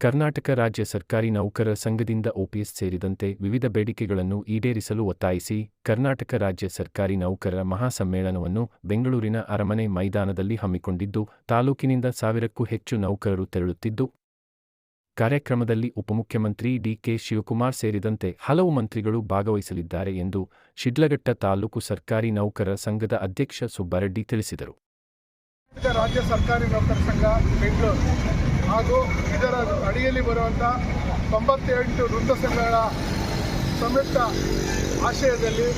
ಕರ್ನಾಟಕ ರಾಜ್ಯ ಸರ್ಕಾರಿ ನೌಕರರ ಸಂಘದಿಂದ ಒಪಿಎಸ್ ಸೇರಿದಂತೆ ವಿವಿಧ ಬೇಡಿಕೆಗಳನ್ನು ಈಡೇರಿಸಲು ಒತ್ತಾಯಿಸಿ ಕರ್ನಾಟಕ ರಾಜ್ಯ ಸರ್ಕಾರಿ ನೌಕರರ ಮಹಾಸಮ್ಮೇಳನವನ್ನು ಬೆಂಗಳೂರಿನ ಅರಮನೆ ಮೈದಾನದಲ್ಲಿ ಹಮ್ಮಿಕೊಂಡಿದ್ದು, ತಾಲೂಕಿನಿಂದ ಸಾವಿರಕ್ಕೂ ಹೆಚ್ಚು ನೌಕರರು ತೆರಳುತ್ತಿದ್ದು, ಕಾರ್ಯಕ್ರಮದಲ್ಲಿ ಉಪಮುಖ್ಯಮಂತ್ರಿ ಡಿಕೆ ಶಿವಕುಮಾರ್ ಸೇರಿದಂತೆ ಹಲವು ಮಂತ್ರಿಗಳು ಭಾಗವಹಿಸಲಿದ್ದಾರೆ ಎಂದು ಶಿಡ್ಲಘಟ್ಟ ತಾಲೂಕು ಸರ್ಕಾರಿ ನೌಕರರ ಸಂಘದ ಅಧ್ಯಕ್ಷ ಸುಬ್ಬರೆಡ್ಡಿ ತಿಳಿಸಿದರು. ರಾಜ್ಯ ಸರ್ಕಾರಿ ನೌಕರ ಸಂಘ ಬೆಂಗಳೂರು. ಹಾಗೂ ಇದರ ಅಡಿಯಲ್ಲಿ ಬರುವಂಥ ತೊಂಬತ್ತೆಂಟು ವೃತ್ತ ಸಂಘಗಳ ಸಂಯುಕ್ತ ಆಶಯದಲ್ಲಿ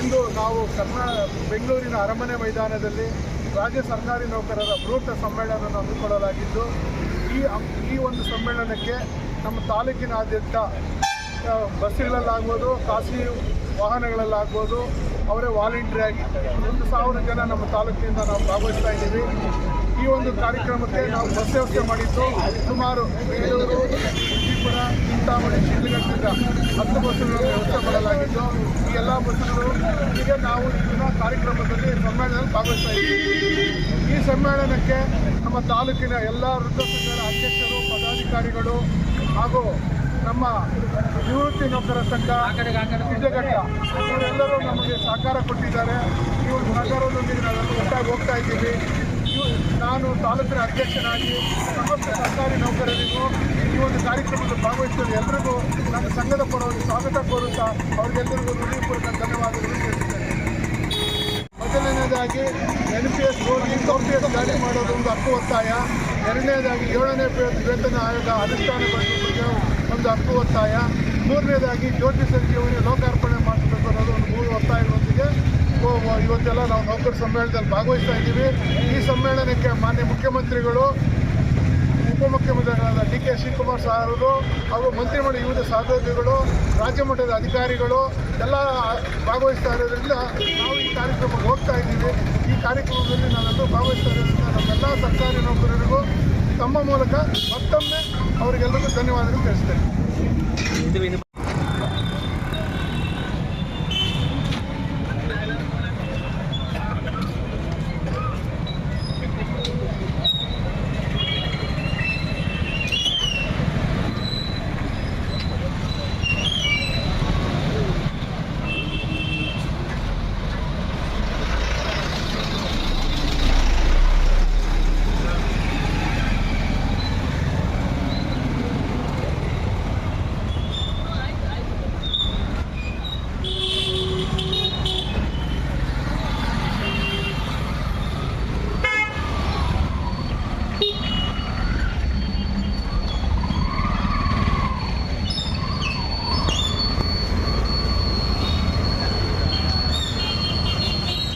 ಇಂದು ನಾವು ಕರ್ನಾ, ಬೆಂಗಳೂರಿನ ಅರಮನೆ ಮೈದಾನದಲ್ಲಿ ರಾಜ್ಯ ಸರ್ಕಾರಿ ನೌಕರರ ಬೃಹತ್ ಸಮ್ಮೇಳನವನ್ನು ಹಮ್ಮಿಕೊಳ್ಳಲಾಗಿದ್ದು, ಈ ಈ ಒಂದು ಸಮ್ಮೇಳನಕ್ಕೆ ನಮ್ಮ ತಾಲೂಕಿನಾದ್ಯಂತ ಬಸ್ಸುಗಳಲ್ಲಾಗ್ಬೋದು, ಖಾಸಗಿ ವಾಹನಗಳಲ್ಲಾಗ್ಬೋದು ಅವರೇ ವಾಲಂಟಿಯರ್ ಆಗಿ ಒಂದು ಸಾವಿರ ಜನ ನಮ್ಮ ತಾಲೂಕಿನಿಂದ ನಾವು ಭಾಗವಹಿಸ್ತಾ ಇದ್ದೀವಿ. ಈ ಒಂದು ಕಾರ್ಯಕ್ರಮಕ್ಕೆ ನಾವು ಬಸ್ ವ್ಯವಸ್ಥೆ ಮಾಡಿದ್ದು ಸುಮಾರು ಬೇಲೂರು ವಿಜಯಪುರ ಚಿಂತಾಮಣಿ ಶಿಡ್ಲಘಟ್ಟದಿಂದ ಹತ್ತು ಬಸ್ಸುಗಳನ್ನು ವ್ಯವಸ್ಥೆ ಮಾಡಲಾಗಿದ್ದು, ಈ ಎಲ್ಲ ಬಸ್ಸುಗಳು ಈಗ ನಾವು ಇದನ್ನ ಕಾರ್ಯಕ್ರಮದಲ್ಲಿ ಸಮ್ಮೇಳನದಲ್ಲಿ ಭಾಗವಹಿಸ್ತಾ ಇದ್ದೀವಿ. ಈ ಸಮ್ಮೇಳನಕ್ಕೆ ನಮ್ಮ ತಾಲೂಕಿನ ಎಲ್ಲ ವೃದ್ಧ ಅಧ್ಯಕ್ಷರು, ಪದಾಧಿಕಾರಿಗಳು ಹಾಗೂ ನಮ್ಮ ನಿವೃತ್ತಿ ನೌಕರ ಸಂಘ ಸಿದ್ದಘಟ್ಟ ಇವರೆಲ್ಲರೂ ನಮಗೆ ಸಹಕಾರ ಕೊಟ್ಟಿದ್ದಾರೆ. ಇವರು ಸಹಕಾರದೊಂದಿಗೆ ನಾವೆಲ್ಲ ಒಟ್ಟಾಗಿ ಹೋಗ್ತಾ ಇದ್ದೀವಿ. ಇವು- ನಾನು ತಾಲೂಕಿನ ಅಧ್ಯಕ್ಷನಾಗಿ ಸಮಸ್ತ ಸರ್ಕಾರಿ ನೌಕರರಿಗೂ ಈ ಒಂದು ಕಾರ್ಯಕ್ರಮದಲ್ಲಿ ಭಾಗವಹಿಸಿದ ಎಲ್ಲರಿಗೂ ನನ್ನ ಸಂಘದ ಪರವಾಗಿ ಸ್ವಾಗತ ಕೋರುತ್ತಾ ಅವರಿಗೆಲ್ಲರಿಗೂ ಹೃದಯಪೂರ್ವಕ ಧನ್ಯವಾದಗಳು ತಿಳಿಸುತ್ತೇನೆ. ಮೊದಲನೇದಾಗಿ ಎನ್ ಪಿ ಎಸ್ ಹೋಗಿ ಪಿ ಎಸ್ ಜಾರಿ ಮಾಡೋದು ಒಂದು ಹಕ್ಕು ಒತ್ತಾಯ. ಎರಡನೇದಾಗಿ ಏಳನೇ ವೇತನ ಆಯೋಗ ಅನುಷ್ಠಾನಗೊಳಿಸುವುದಕ್ಕೆ ಒಂದು ಹತ್ತು ಒತ್ತಾಯ. ಮೂರನೇದಾಗಿ ಜ್ಯೋತಿ ಸಂಜೀವನಿ ಲೋಕಾರ್ಪಣೆ ಮಾಡಬೇಕು ಅನ್ನೋದು ಒಂದು ಮೂರು ಒತ್ತಾಯಗಳೊಂದಿಗೆ. ಇವತ್ತೆಲ್ಲ ನಾವು ನೌಕರ ಸಮ್ಮೇಳನದಲ್ಲಿ ಭಾಗವಹಿಸ್ತಾ ಇದ್ದೀವಿ. ಈ ಸಮ್ಮೇಳನಕ್ಕೆ ಮಾನ್ಯ ಮುಖ್ಯಮಂತ್ರಿಗಳು, ಉಪಮುಖ್ಯಮಂತ್ರಿಗಳಾದ ಡಿ ಕೆ ಶಿವಕುಮಾರ್ ಸಾರರು ಹಾಗೂ ಮಂತ್ರಿಮಂಡಲ ವಿವಿಧ ಸಹೋದ್ಯೋಗಿಗಳು, ರಾಜ್ಯ ಮಟ್ಟದ ಅಧಿಕಾರಿಗಳು ಎಲ್ಲ ಭಾಗವಹಿಸ್ತಾ ಇರೋದ್ರಿಂದ ನಾವು ಈ ಕಾರ್ಯಕ್ರಮಕ್ಕೆ ಹೋಗ್ತಾ ಇದ್ದೀವಿ. ಈ ಕಾರ್ಯಕ್ರಮದಲ್ಲಿ ನಾವೆಲ್ಲರೂ ಭಾಗವಹಿಸ್ತಾ ಇರೋದ್ರಿಂದ ನಮ್ಮೆಲ್ಲ ಸರ್ಕಾರಿ ನೌಕರರಿಗೂ ತಮ್ಮ ಮೂಲಕ ಮತ್ತೊಮ್ಮೆ ಅವರಿಗೆಲ್ಲರಿಗೂ ಧನ್ಯವಾದಗಳು ತಿಳಿಸ್ತೇನೆ.